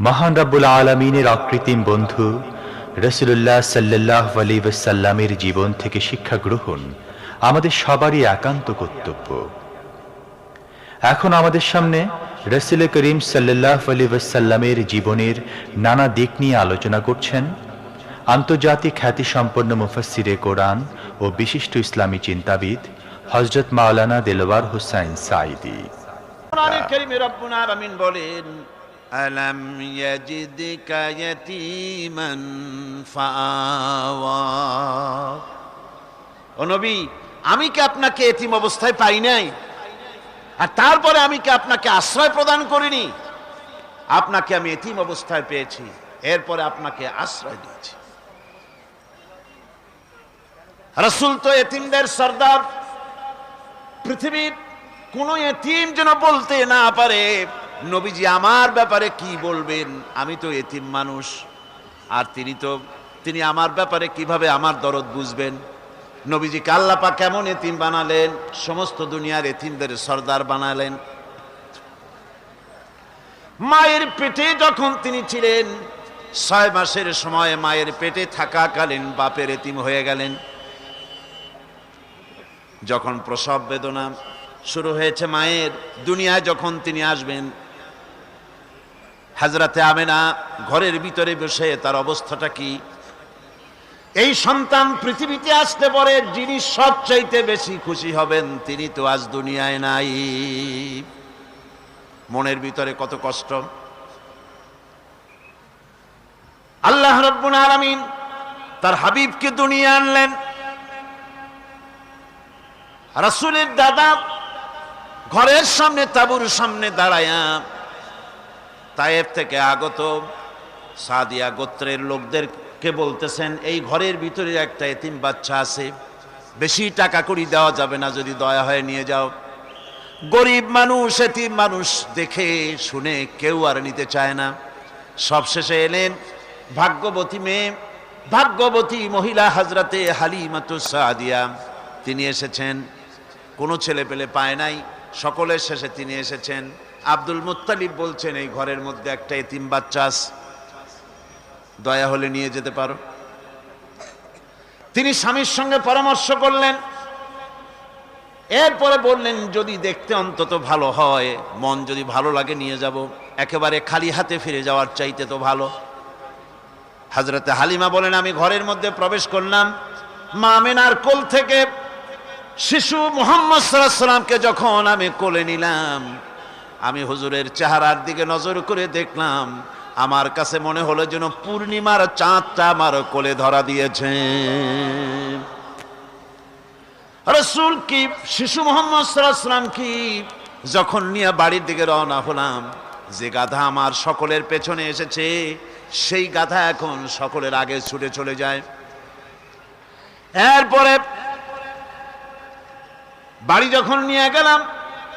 মহান রাব্বুল আলমিনের অকৃত্রিম বন্ধু রসুল্লাহ সাল্লাহ আলী জীবন থেকে শিক্ষা গ্রহণ আমাদের সবারই একান্ত কর্তব্য। এখন আমাদের সামনে রসুল করিম সাল্লাহ আলী জীবনের নানা দিক নিয়ে আলোচনা করছেন আন্তর্জাতিক খ্যাতিসম্পন্ন মুফাসিরে কোরআন ও বিশিষ্ট ইসলামী চিন্তাবিদ হজরত মাওলানা দেলওয়ার হুসাইন সাইদি বলেন আলাম ইয়াজিদকা ইয়াতীমান ফাআওয়া ও নবী, আমি কি আপনাকে এতিম অবস্থায় পাই নাই? আর তারপরে আমি কি আপনাকে আশ্রয় প্রদান করিনি? আপনাকে আমি এতিম অবস্থায় পেয়েছি, এরপরে আপনাকে আশ্রয় দিয়েছি। রসুল তো এতিমদের সর্দার। পৃথিবীর কোন এতিম যেন বলতে না পারে নবীজি আমার ব্যাপারে কি বলবেন? আমি তো এতিম মানুষ। আর তিনি তো, তিনি আমার ব্যাপারে কীভাবে আমার দরদ বুঝবেন? নবীজি কাল্লাপা কেমন এতিম বানালেন? সমস্ত দুনিয়ার এতিমদের সর্দার বানালেন। মায়ের পেটে যখন তিনি ছিলেন, ছয় মাসের সময় মায়ের পেটে থাকাকালীন বাপের এতিম হয়ে গেলেন। যখন প্রসব বেদনা শুরু হয়েছে মায়ের, দুনিয়ায় যখন তিনি আসবেন হাজরাতে আমেনা ঘরের ভিতরে বসে তার অবস্থাটা কি? এই সন্তান পৃথিবীতে আসতে পরে, যিনি সবচাইতে বেশি খুশি হবেন, তিনি তো আজ দুনিয়ায় নাই। মনের ভিতরে কত কষ্ট? আল্লাহ রব্বুল আলামিন তার হাবিবকে দুনিয়া আনলেন। রাসূলের দাদা ঘরের সামনে, তাবুর সামনে দাঁড়ায়া তায়েব থেকে আগত সাদিয়া গোত্রের লোকদেরকে বলতেছেন, এই ঘরের ভিতরে একটা এতিম বাচ্চা আছে, বেশি টাকা করি দেওয়া যাবে না, যদি দয়া হয়ে নিয়ে যাও। গরিব মানুষ, এতিম মানুষ দেখে শুনে কেউ আর নিতে চায় না। সবশেষে এলেন ভাগ্যবতী মেয়ে, ভাগ্যবতী মহিলা হাজরাতে হালিমাতু সাদিয়া। তিনি এসেছেন। কোনো ছেলে পেলে পায় নাই। সকলের শেষে তিনি এসেছেন। আব্দুল মুত্তালিব বলছেন, এই ঘরের মধ্যে একটা এতিম বাচ্চা আছে। দয়া হলে নিয়ে যেতে পারো। তিনি স্বামীর সঙ্গে পরামর্শ করলেন। এরপরে বললেন, যদি দেখতে অন্তত ভালো হয়, মন যদি ভালো লাগে, নিয়ে যাব। একেবারে খালি হাতে ফিরে যাওয়ার চাইতে তো ভালো। হাজরতে হালিমা বলেন, আমি ঘরের মধ্যে প্রবেশ করলাম। মা মেনার কোল থেকে শিশু মোহাম্মদ সাল্লাহ সাল্লামকে যখন আমি কোলে নিলাম আমি হুজুরের চেহারার দিকে নজর করে দেখলাম, আমার কাছে মনে হলো যেন পূর্ণিমার চাঁদটা আমার কোলে ধরা দিয়েছে। রসুল কি, শিশু মোহাম্মদ সাল্লাম কি, যখন নিয়ে বাড়ির দিকে রওনা হলাম, যে গাধা আমার সকলের পেছনে এসেছে, সেই গাধা এখন সকলের আগে ছুটে চলে যায়। এরপরে বাড়ি যখন নিয়ে গেলাম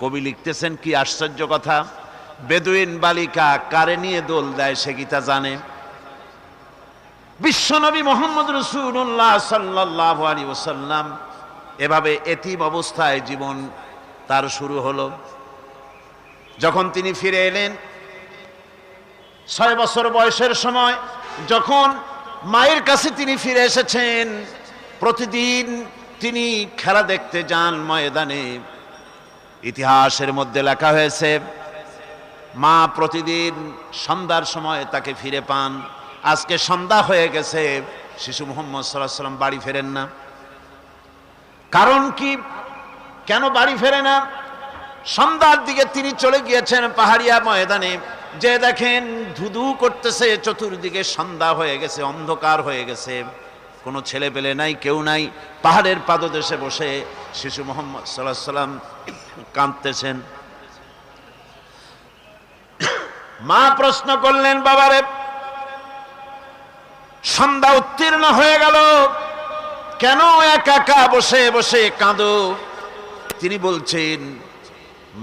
কবি লিখতেছেন কি আশ্চর্য কথা। বেদুইন বালিকা কারে নিয়ে দোল দেয় সে গীতা জানে? বিশ্বনবী মোহাম্মদ রসুল্লাহ সাল্লাহ আলী ওসাল্লাম এভাবে এতিম অবস্থায় জীবন তার শুরু হলো। যখন তিনি ফিরে এলেন, ছয় বছর বয়সের সময় যখন মায়ের কাছে তিনি ফিরে এসেছেন, প্রতিদিন তিনি খেলা দেখতে যান ময়দানে। ইতিহাসের মধ্যে লেখা হয়েছে, মা প্রতিদিন সন্ধ্যার সময় তাকে ফিরে পান। আজকে সন্ধ্যা হয়ে গেছে, শিশু মোহাম্মদ সাল্লাহ সাল্লাম বাড়ি ফেরেন না। কারণ কি? কেন বাড়ি ফেরে না? সন্ধ্যার দিকে তিনি চলে গিয়েছেন পাহাড়িয়া ময়দানে। যে দেখেন ধুধু করতেছে, চতুর্দিকে সন্ধ্যা হয়ে গেছে, অন্ধকার হয়ে গেছে। কোনো ছেলে পেলে নাই, কেউ নাই, পাহাড়ের পাদদেশে বসে শিশু মোহাম্মদ সাল্লাহ সাল্লাম কাঁদতেছেন। মা প্রশ্ন করলেন, বাবারে, সন্ধ্যা উত্তীর্ণ হয়ে গেল, কেন একা একা বসে বসে কাঁদো? তিনি বলছেন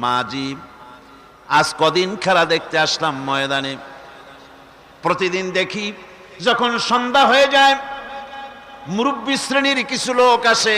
মাজি আজ কদিন খেলা দেখতে আসলাম ময়দানে। প্রতিদিন দেখি যখন সন্ধ্যা হয়ে যায়, মুরব্বী শ্রেণির কিছু লোক আসে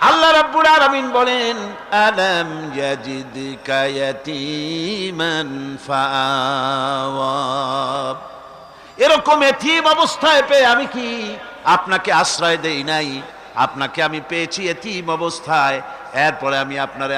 আল্লাহ রাব্বুল আলামিন বলেন, আলাম ইয়াজিদকা ইয়াতীমান ফাওয়াব এরকম এতিম অবস্থায় পেয়ে আমি কি আপনাকে আশ্রয় দেই নাই? আপনাকে আমি পেয়েছি এতিম অবস্থায়। এরপরে আমি আপনারে